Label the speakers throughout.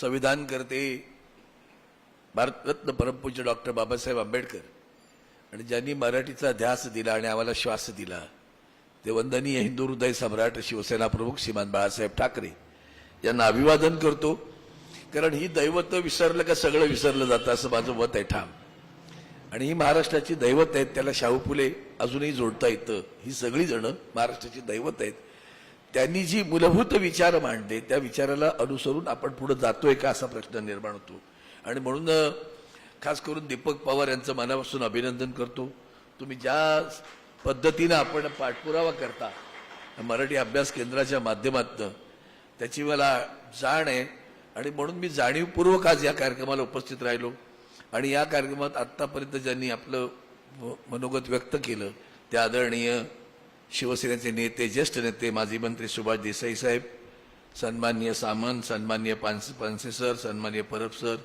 Speaker 1: संविधान करते. भारतरत्न परमपूज्य डॉक्टर बाबासाहेब आंबेडकर. आणि ज्यांनी मराठीचा ध्यास दिला आणि आम्हाला श्वास दिला ते वंदनीय हिंदू हृदय सम्राट शिवसेना प्रमुख श्रीमान बाळासाहेब ठाकरे यांना अभिवादन करतो. कारण ही दैवत विसरलं का सगळं विसरलं जातं असं माझं मत आहे ठाम. आणि ही महाराष्ट्राची दैवत आहेत त्याला शाहू फुले अजूनही जोडता येतं. ही सगळी जण महाराष्ट्राची दैवत आहेत. त्यांनी जी मूलभूत विचार मांडले त्या विचाराला अनुसरून आपण पुढे जातोय का असा प्रश्न निर्माण होतो. आणि म्हणून खास करून दीपक पवार यांचं मनापासून अभिनंदन करतो. तुम्ही ज्या पद्धतीनं आपण पाठपुरावा करता मराठी अभ्यास केंद्राच्या माध्यमातून त्याची मला जाण आहे. आणि म्हणून मी जाणीवपूर्वक आज या कार्यक्रमाला उपस्थित राहिलो. आणि या कार्यक्रमात आत्तापर्यंत ज्यांनी आपलं म- मनोगत व्यक्त केलं ते आदरणीय शिवसेनेचे नेते ज्येष्ठ नेते माजी मंत्री सुभाष देसाई साहेब सन्माननीय सामंत सन्माननीय पानसे पानसे सर सन्माननीय परब सर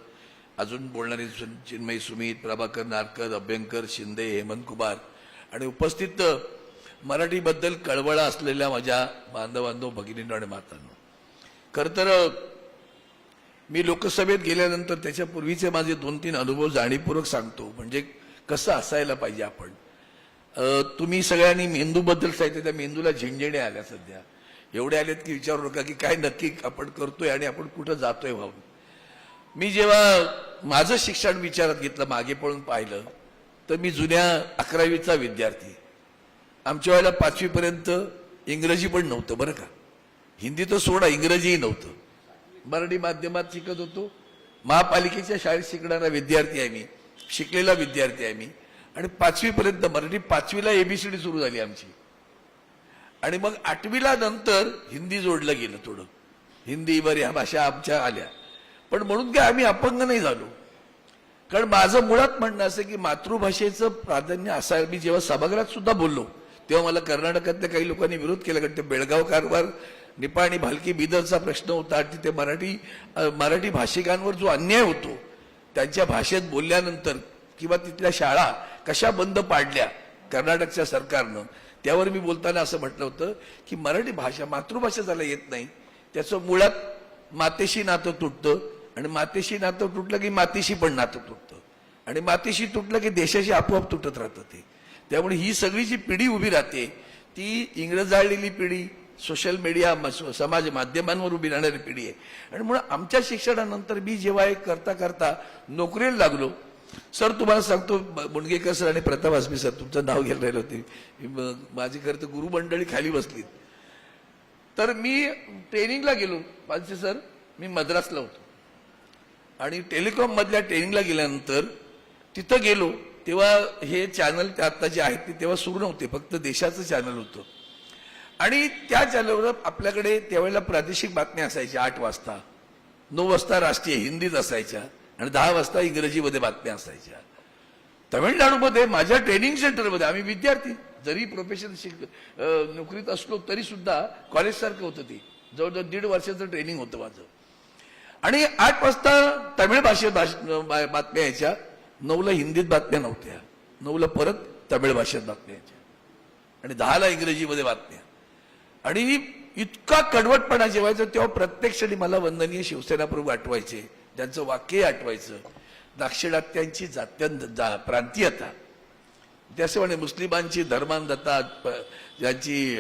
Speaker 1: अजून बोलणारे चिन्मयी सुमित प्रभाकर नारकर अभ्यंकर शिंदे हेमंत कुमार आणि उपस्थित मराठीबद्दल कळवळा असलेल्या माझ्या बांधवांनो भगिनींनो आणि मातांनो. खरं तर मी लोकसभेत गेल्यानंतर त्याच्या पूर्वीचे माझे दोन तीन अनुभव जाणीवपूर्वक सांगतो. म्हणजे कसं असायला पाहिजे आपण? तुम्ही सगळ्यांनी मेंदूबद्दल सांगितलं त्या मेंदूला झिंझिण्या आल्या सध्या. एवढे आलेत की विचारू नका की काय नक्की आपण करतोय आणि आपण कुठं जातोय भाऊ मी जेव्हा माझं शिक्षण विचारात घेतलं मागे पळून पाहिलं तर मी जुन्या अकरावीचा विद्यार्थी. आमच्या वेळेला पाचवीपर्यंत इंग्रजी पण नव्हतं बरं का? हिंदी तर सोडा इंग्रजीही नव्हतं. मराठी माध्यमात शिकत होतो. महापालिकेच्या शाळेत शिकणारा विद्यार्थी आहे मी शिकलेला विद्यार्थी आहे मी. आणि पाचवीपर्यंत मराठी पाचवीला एबीसीडी सुरू झाली आमची. आणि मग आठवीला नंतर हिंदी जोडलं गेलं थोडं. हिंदी वर ह्या भाषा आमच्या आल्या. पण म्हणून काय आम्ही अपंग नाही झालो. कारण माझं मुळात म्हणणं असं की मातृभाषेचं प्राधान्य असायला मी जेव्हा सभागृहात सुद्धा बोललो तेव्हा मला कर्नाटकातल्या काही लोकांनी विरोध केला. कारण ते बेळगाव कारवार निपाणी आणि भालकी बिदरचा प्रश्न होता. तिथे मराठी मराठी भाषिकांवर जो अन्याय होतो त्यांच्या भाषेत बोलल्यानंतर किंवा तिथल्या शाळा कशा बंद पाडल्या कर्नाटकच्या सरकारनं त्यावर मी बोलताना असं म्हटलं होतं की मराठी भाषा मातृभाषा ज्याला येत नाही. त्याचं मुळात मातेशी नातं तुटतं आणि मातेशी नातं तुटलं की मातीशी पण नातं तुटतं. आणि मातीशी तुटलं की देशाशी आपोआप तुटत राहतं ते. त्यामुळे ही सगळी जी पिढी उभी राहते ती इंग्रजाळलेली पिढी सोशल मीडिया म- समाज माध्यमांवर उभी राहणारी पिढी आहे. आणि म्हणून आमच्या शिक्षणानंतर मी जेव्हा एक करता करता नोकरीला लागलो सर तुम्हाला सांगतो मुणगेकर सर आणि प्रताप आसमी सर तुमचं नाव घ्यायला राहिलं होते. माझी खरं तर गुरुमंडळी खाली बसलीत. तर मी ट्रेनिंगला गेलो पाचशे सर मी मद्रासला होतो. आणि टेलिकॉम मधल्या ट्रेनिंगला गेल्यानंतर तिथं गेलो तेव्हा हे चॅनल आता जे आहेत ते तेव्हा सुरू नव्हते फक्त देशाचं चॅनल होतं. आणि त्या चॅनलवर आपल्याकडे त्यावेळेला प्रादेशिक बातम्या असायच्या आठ वाजता. नऊ वाजता राष्ट्रीय हिंदीत असायच्या. आणि दहा वाजता इंग्रजीमध्ये बातम्या असायच्या. तमिळनाडूमध्ये माझ्या ट्रेनिंग सेंटरमध्ये आम्ही विद्यार्थी जरी प्रोफेशन शिक नोकरीत असलो तरी सुद्धा कॉलेजसारखं होतं ते. जवळजवळ दीड वर्षाचं ट्रेनिंग होतं माझं. आणि आठ वाजता तमिळ भाषेत बा- बातम्या यायच्या. नऊला हिंदीत बातम्या नव्हत्या. नऊला परत तमिळ भाषेत बातम्या यायच्या. आणि दहाला इंग्रजीमध्ये बातम्या. आणि इतका कडवटपणा जेवायचा तेव्हा प्रत्येक क्षणी मला वंदनीय शिवसेना प्रमुख आठवायचे. त्यांचं वाक्य आठवायचं. दाक्षिणात्यांची जात्यां जा- प्रांतीयता. त्याच म्हणे मुस्लिमांची धर्मांधता ज्यांची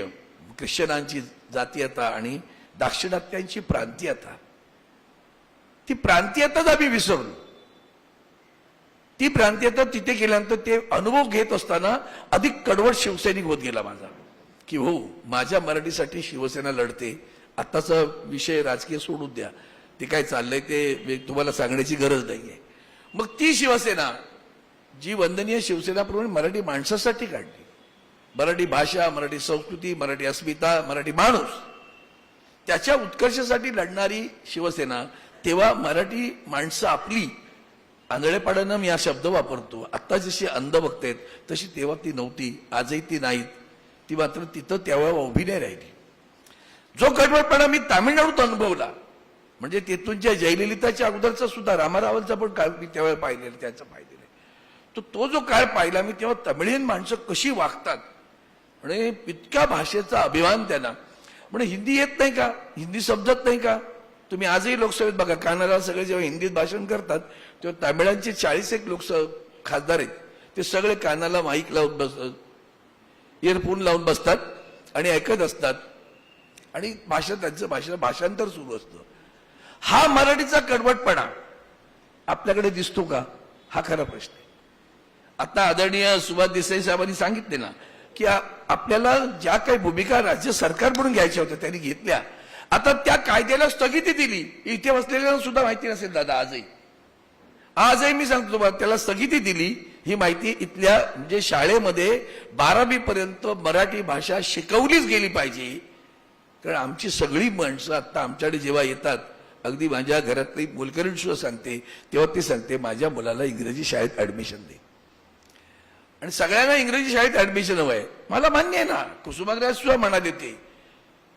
Speaker 1: ख्रिश्चनांची जातीयता आणि दाक्षिणात्यांची प्रांतीयता. ती प्रांतीयताच आम्ही विसरलो. ती प्रांतीयता तिथे गेल्यानंतर ते अनुभव घेत असताना अधिक कडवट शिवसैनिक होत गेला माझा. की हो माझ्या मराठीसाठी शिवसेना लढते. आताचा विषय राजकीय सोडून द्या. ते काय चाललंय ते तुम्हाला सांगण्याची गरज नाहीये. मग ती शिवसेना जी वंदनीय शिवसेनाप्रमाणे मराठी माणसासाठी काढली. मराठी भाषा मराठी संस्कृती मराठी अस्मिता मराठी माणूस त्याच्या उत्कर्षासाठी लढणारी शिवसेना तेव्हा मराठी माणसं आपली आंधळेपाड्यानं मी हा शब्द वापरतो. आता जशी अंध आहेत तशी तेव्हा ती नव्हती आजही ती नाहीत. ती मात्र तिथं तेव्हा उभी नाही राहिली. जो कडवटपणा मी तामिळनाडूत अनुभवला म्हणजे तेथूनच्या जयललिताच्या अगोदरचा सुद्धा रामारावांचा पण काळ मी त्यावेळेला पाहिलेला त्यांचा पाहिलेलं आहे. तो तो जो काळ पाहिला मी तेव्हा तमिळीन माणसं कशी वागतात? म्हणजे इतक्या भाषेचा अभिमान त्यांना. म्हणजे हिंदी येत नाही का? हिंदी समजत नाही का? तुम्ही आजही लोकसभेत बघा कानाला सगळे जेव्हा हिंदीत भाषण करतात तेव्हा तामिळांचे चाळीस एक लोकसभा खासदार आहेत. ते सगळे कानाला माईक लावून बस इयरफोन लावून बसतात आणि ऐकत असतात. आणि भाषा त्यांचं भाषा भाषांतर सुरू असतं. हा मराठीचा कडवटपणा आपल्याकडे दिसतो का? हा खरा प्रश्न आहे. आता आदरणीय सुभाष देसाई साहेबांनी सांगितले ना की आपल्याला ज्या काही भूमिका राज्य सरकारकडून घ्यायच्या होत्या त्यांनी घेतल्या. आता त्या कायद्याला स्थगिती दिली. इथे बसलेल्यांना सुद्धा माहिती नसेल दादा आजही. आजही मी सांगतो तुम्हाला त्याला स्थगिती दिली. ही माहिती इथल्या म्हणजे शाळेमध्ये बारावी पर्यंत मराठी भाषा शिकवलीच गेली पाहिजे. कारण आमची सगळी माणसं आता आमच्याकडे जेव्हा येतात अगदी माझ्या घरातली मोलकरीण सुद्धा सांगते तेव्हा ती सांगते माझ्या मुलाला इंग्रजी शाळेत ऍडमिशन दे. आणि सगळ्यांना इंग्रजी शाळेत ऍडमिशन हवं आहे मला मान्य आहे ना कुसुमाग्रज सुद्धा म्हणाले ते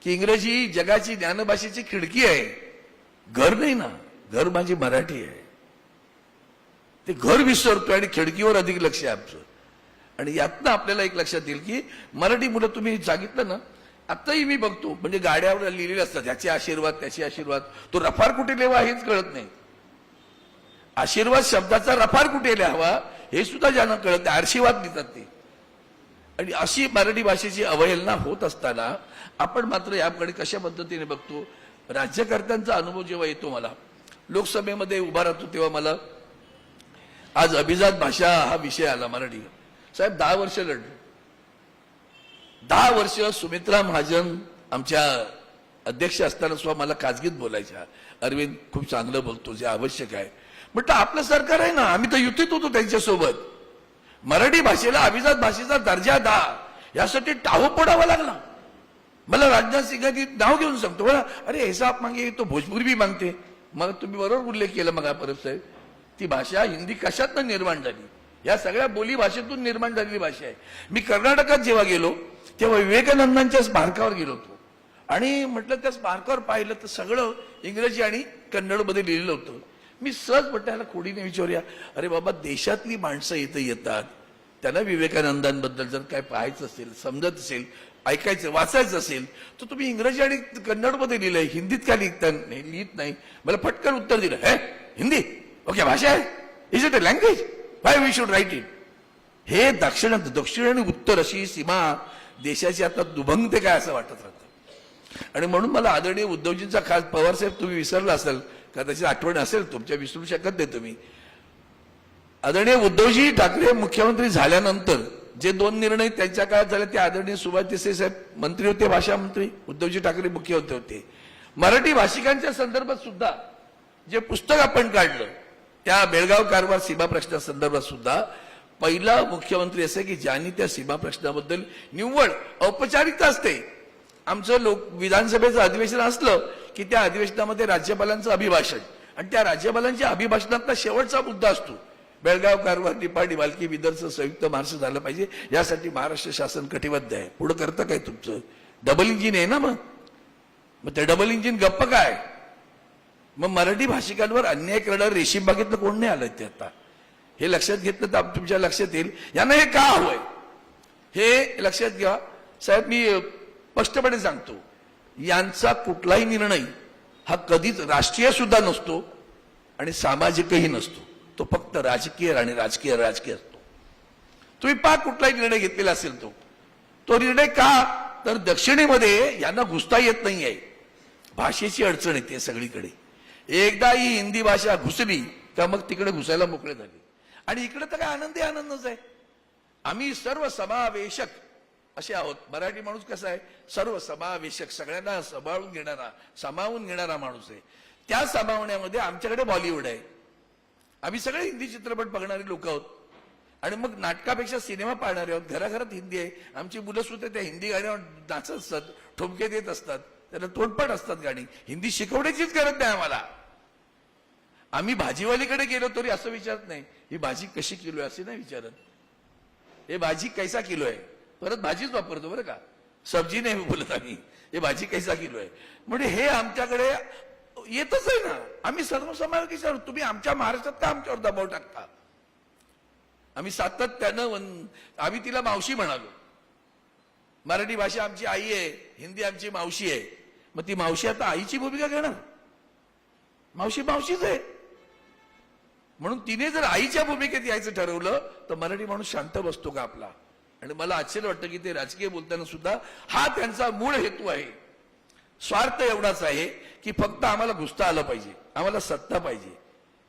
Speaker 1: की इंग्रजी जगाची ज्ञानभाषेची खिडकी आहे. घर नाही ना घर माझी मराठी आहे. ते घर विसरतोय आणि खिडकीवर अधिक लक्ष आहे आमचं. आणि यातनं आपल्याला एक लक्षात येईल की मराठी मुलं तुम्ही सांगितलं ना आत्ताही मी बघतो. म्हणजे गाड्यावर लिहिलेले असतात ह्याचे आशीर्वाद त्याचे आशीर्वाद. तो रफार कुठे लिहावा हेच कळत नाही. आशीर्वाद शब्दाचा रफार कुठे लिहावा हे सुद्धा ज्यांना कळत नाही. आशीर्वाद लिहितात ते. आणि अशी मराठी भाषेची अवहेलना होत असताना आपण मात्र याकडे कशा पद्धतीने बघतो? राज्यकर्त्यांचा अनुभव जेव्हा येतो मला लोकसभेमध्ये उभा राहतो तेव्हा मला आज अभिजात भाषा हा विषय आला मराठी. साहेब दहा वर्ष लढलो. दहा वर्ष सुमित्रा महाजन आमच्या अध्यक्ष असताना सुद्धा मला खाजगीत बोलायच्या. अरविंद खूप चांगलं बोलतो जे आवश्यक आहे. म्हटलं आपलं सरकार आहे ना आम्ही तर युतीत होतो त्यांच्यासोबत. मराठी भाषेला अभिजात भाषेचा दर्जा दा यासाठी टाहो पडावा लागला. मला राजनाथ सिंगांनी नाव घेऊन सांगतो बघा अरे ऐसा आप मागे तो भोजपुरी बी मागते. मग तुम्ही बरोबर उल्लेख केला मग परब साहेब. ती भाषा हिंदी कशातनं निर्माण झाली? या सगळ्या बोली भाषेतून निर्माण झालेली भाषा आहे. मी कर्नाटकात जेव्हा गेलो तेव्हा विवेकानंदांच्या स्मारकावर गेलो होतो. आणि म्हटलं त्या स्मारकावर पाहिलं तर सगळं इंग्रजी आणि कन्नडमध्ये लिहिलेलं होतं. मी सहज म्हटल्याला खोडीने विचारूया अरे बाबा देशातली माणसं इथं येतात. त्यांना विवेकानंदांबद्दल जर काय पाहायचं असेल समजत असेल ऐकायचं वाचायचं असेल तर तुम्ही इंग्रजी आणि कन्नडमध्ये लिहिलंय हिंदीत काय लिहिता? नाही लिहित नाही. मला पटकन उत्तर दिलं. हे हिंदी? ओके भाषा आहे? Is it a language why we should write it हे दक्षिण दक्षिण आणि उत्तर अशी सीमा देशाची आता दुभंगते काय असं वाटत राहतं? आणि म्हणून मला आदरणीय उद्धवजींचा खास पवारसाहेब तुम्ही विसरला असाल का त्याची आठवण असेल तुमच्या विसरू शकत नाही तुम्ही. आदरणीय उद्धवजी ठाकरे मुख्यमंत्री झाल्यानंतर जे दोन निर्णय त्यांच्या काळात झाले ते आदरणीय सुभाष देसाई साहेब मंत्री होते भाषा मंत्री उद्धवजी ठाकरे मुख्यमंत्री होते मराठी भाषिकांच्या संदर्भात सुद्धा जे पुस्तक आपण काढलं त्या बेळगाव कारवार सीमा प्रश्नासंदर्भात सुद्धा पहिला मुख्यमंत्री असे की ज्यांनी त्या सीमा प्रश्नाबद्दल निव्वळ औपचारिकता असते. आमचं लोक विधानसभेचं अधिवेशन असलं की त्या अधिवेशनामध्ये राज्यपालांचं अभिभाषण. आणि त्या राज्यपालांच्या अभिभाषणातला शेवटचा मुद्दा असतो. बेळगाव कारवार निपाडी मालकी विदर्भ संयुक्त महाराष्ट्र झालं पाहिजे. यासाठी महाराष्ट्र शासन कटिबद्ध आहे. पुढं करतं काय तुमचं? डबल इंजिन आहे ना मग? मग ते डबल इंजिन गप्प काय? मग मराठी भाषिकांवर अन्याय करणारं रेशीम बागेतलं कोण नाही आलं ते आता? हे लक्षात घेतलं तर तुमच्या लक्षात येईल. यांना हे का हवंय? हे लक्षात घ्या. साहेब मी स्पष्टपणे सांगतो. यांचा कुठलाही निर्णय हा कधीच राष्ट्रीय सुद्धा नसतो आणि सामाजिकही नसतो. तो फक्त राजकीय आणि राजकीय राजकीय असतो. तुम्ही पा कुठलाही निर्णय घेतलेला असेल तो तो निर्णय का? तर दक्षिणेमध्ये यांना घुसता येत नाही आहे भाषेची अडचण येते सगळीकडे. एकदा ही हिंदी भाषा घुसली का मग तिकडे घुसायला मोकळे झाले. आणि इकडे तर काय आनंदी आनंदच आहे. आम्ही सर्व समावेशक असे आहोत. मराठी माणूस कसा आहे? सर्व समावेशक सगळ्यांना सांभाळून घेणारा सामावून घेणारा माणूस आहे. त्या सामावण्यामध्ये आमच्याकडे बॉलिवूड आहे. आम्ही सगळे हिंदी चित्रपट बघणारे लोक आहोत. आणि मग नाटकापेक्षा सिनेमा पाहणारे आहोत. घराघरात हिंदी आहे. आमची मुलं सुद्धा त्या हिंदी गाण्यावर नाचत असतात ठोमके देत असतात. त्यांना तोंडपाठ असतात गाणी. हिंदी शिकवण्याचीच गरज नाही आम्हाला. आम्ही भाजीवालीकडे गेलो तरी असं विचारत नाही ही भाजी कशी किलो आहे? असे नाही विचारत. हे भाजी कैसा किलो आहे? परत भाजीच वापरतो बरं का. सब्जी नाही बोलत आम्ही. हे भाजी कैसा किलो आहे? म्हणजे हे आमच्याकडे येतच आहे ना. आम्ही सर्वसमावेश विचारू तुम्ही आमच्या महाराष्ट्रात का आमच्यावर दबाव टाकता? आम्ही सातत्यानं वन- आम्ही तिला मावशी म्हणालो. मराठी भाषा आमची आई आहे. हिंदी आमची मावशी आहे. मग ती मावशी आता आईची भूमिका घेणार? मावशी मावशीच आहे. म्हणून तिने जर आईच्या भूमिकेत यायचं ठरवलं तर मराठी माणूस शांत बसतो का आपला? आणि मला आश्चर्य वाटतं की ते राजकीय बोलताना सुद्धा हा त्यांचा मूळ हेतू आहे. स्वार्थ एवढाच आहे की फक्त आम्हाला घुसता आलं पाहिजे. आम्हाला सत्ता पाहिजे.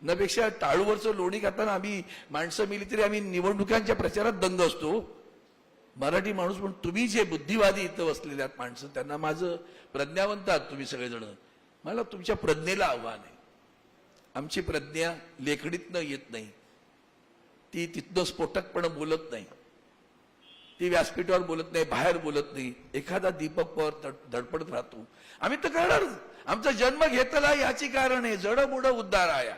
Speaker 1: नपेक्षा टाळूवरचं लोणी खाताना आम्ही माणसं मिली तरी आम्ही निवडणुकांच्या प्रचारात दंग असतो. मराठी माणूस म्हणून तुम्ही जे बुद्धिवादी इथं बसलेले आहात माणसं त्यांना माझं प्रज्ञावंत आहात तुम्ही सगळेजण. मला तुमच्या प्रज्ञेला आव्हान आहे. आमची प्रज्ञा लेखणीतनं येत नाही. ती तिथनं स्फोटकपणे बोलत नाही. ती व्यासपीठावर बोलत नाही बाहेर बोलत नाही. एखादा दीपक पवार धडपडत राहतो. आम्ही तर करणार. आमचा जन्म घेतला याची कारण आहे. जड उद्धार आया.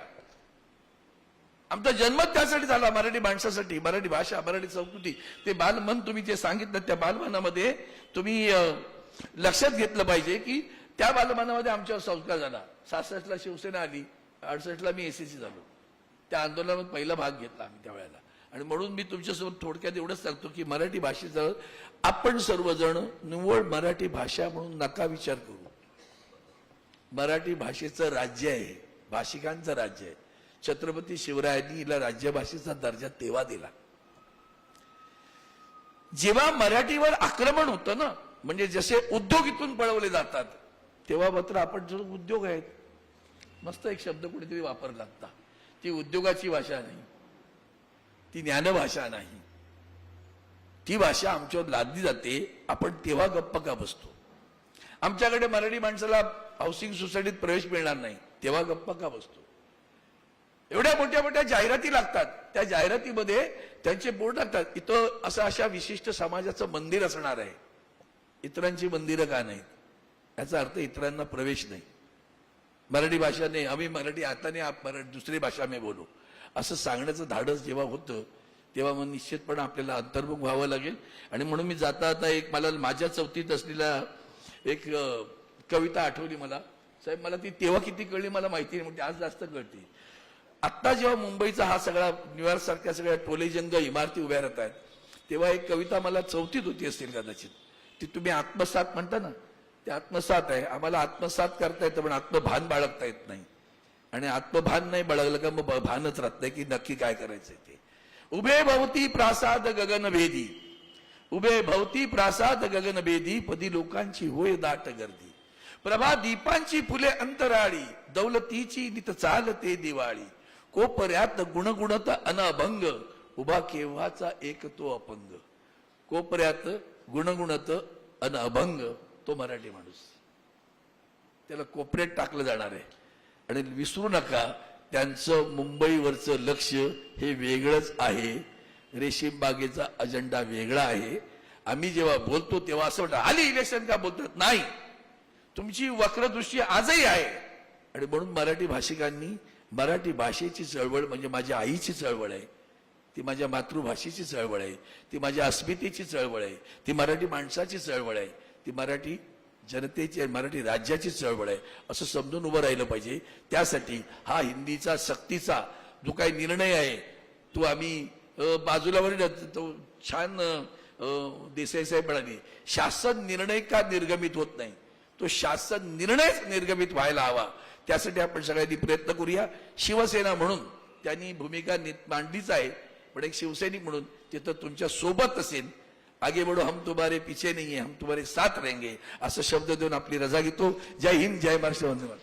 Speaker 1: आमचा जन्म त्यासाठी झाला मराठी माणसासाठी. मराठी भाषा मराठी संस्कृती. ते बालमन तुम्ही जे सांगितलं त्या बालमनामध्ये तुम्ही लक्षात घेतलं पाहिजे की त्या बालमनामध्ये आमच्यावर संस्कार झाला. सासष्टला शिवसेना आली. अडसष्टला मी एसीसी झालो. त्या आंदोलनात पहिला भाग घेतला आम्ही त्यावेळेला आणि म्हणून मी तुमच्यासोबत थोडक्यात एवढंच सांगतो की मराठी भाषेचं आपण सर्वजण निव्वळ मराठी भाषा म्हणून नका विचार करू. मराठी भाषेचं राज्य आहे भाषिकांचं राज्य आहे. छत्रपती शिवरायांनी हिला राज्यभाषेचा दर्जा तेव्हा दिला. जेव्हा मराठीवर आक्रमण होतं ना म्हणजे जसे उद्योग इथून पळवले जातात तेव्हा मात्र आपण जो उद्योग आहेत मस्त एक शब्द कुठेतरी वापरला लागता ती उद्योगाची भाषा नाही. ती ज्ञानभाषा नाही. ती भाषा आमच्यावर लादली जाते. आपण तेव्हा गप्प का बसतो? आमच्याकडे मराठी माणसाला हाऊसिंग सोसायटीत प्रवेश मिळणार नाही. तेव्हा गप्प का बसतो? एवढ्या मोठ्या मोठ्या जाहिराती लागतात. त्या जाहिरातीमध्ये त्यांचे बोर्ड लागतात. इथं असं अशा विशिष्ट समाजाचं मंदिर असणार आहे. इतरांची मंदिरं का नाहीत? याचा अर्थ इतरांना प्रवेश नाही. मराठी भाषा नाही आम्ही मराठी आता नाही आप मराठी दुसरी भाषा मी बोलू. असं सांगण्याचं धाडस जेव्हा होतं तेव्हा मग निश्चितपणे आपल्याला अंतर्मुख व्हावं लागेल. आणि म्हणून मी जाता आता एक मला माझ्या चौथीत असलेला एक कविता आठवली मला. साहेब मला ती तेव्हा किती कळली मला माहिती नाही म्हणजे आज जास्त कळते. आत्ता जेव्हा मुंबईचा हा सगळा न्यूयॉर्क सारख्या सगळ्या टोलेजंग इमारती उभ्या राहत आहेत तेव्हा एक कविता मला चौथीत होती असेल कदाचित. ती तुम्ही आत्मसात म्हणता ना ते आत्मसात आहे. आम्हाला आत्मसात करता येतं पण आत्मभान बाळगता येत नाही. आणि आत्मभान नाही बाळगलं का मग भानच राहत नाही की नक्की काय करायचंय ते. उभे भवती प्रासाद गगनभेदी उभे भवती प्रासाद गगनभेदी पदी लोकांची होय दाट गर्दी. प्रभा दीपांची फुले अंतराळी दौलतीची नित चालते दिवाळी. कोपऱ्यात गुणगुणत अनभंग उभा केव्हाचा एक तो अपंग. कोपऱ्यात गुणगुणत अन अभंग तो मराठी माणूस. त्याला कोपऱ्यात टाकलं जाणार आहे. आणि विसरू नका त्यांचं मुंबईवरचं लक्ष हे वेगळंच आहे. रेशीमबागेचा अजेंडा वेगळा आहे. आम्ही जेव्हा बोलतो तेव्हा असं वाटतं आली इलेक्शन का बोलतात? नाही. तुमची वक्रदृष्टी आजही आहे. आणि म्हणून मराठी भाषिकांनी मराठी भाषेची चळवळ म्हणजे माझ्या आईची चळवळ आहे. ती माझ्या मातृभाषेची चळवळ आहे. ती माझ्या अस्मितेची चळवळ आहे. ती मराठी माणसाची चळवळ आहे. ती मराठी जनतेची मराठी राज्याची चळवळ आहे. असं समजून उभं राहिलं पाहिजे. त्यासाठी हा हिंदीचा सक्तीचा जो काही निर्णय आहे तो आम्ही बाजूला वर तो छान देसाई साहेब म्हणाले शासन निर्णय का निर्गमित होत नाही? तो शासन निर्णयच निर्गमित व्हायला हवा. त्यासाठी आपण सगळ्यांनी प्रयत्न करूया. शिवसेना म्हणून त्यांनी भूमिका नि- मांडलीच आहे. पण एक शिवसैनिक म्हणून तिथं तुमच्यासोबत असेल. आगे बढो हम तुम्हारे पीछे नहीं है हम तुम्हारे साथ रहेंगे। असं शब्द देऊन आपली रजा घेतो जय हिंद जय महाराष्ट्र वंदे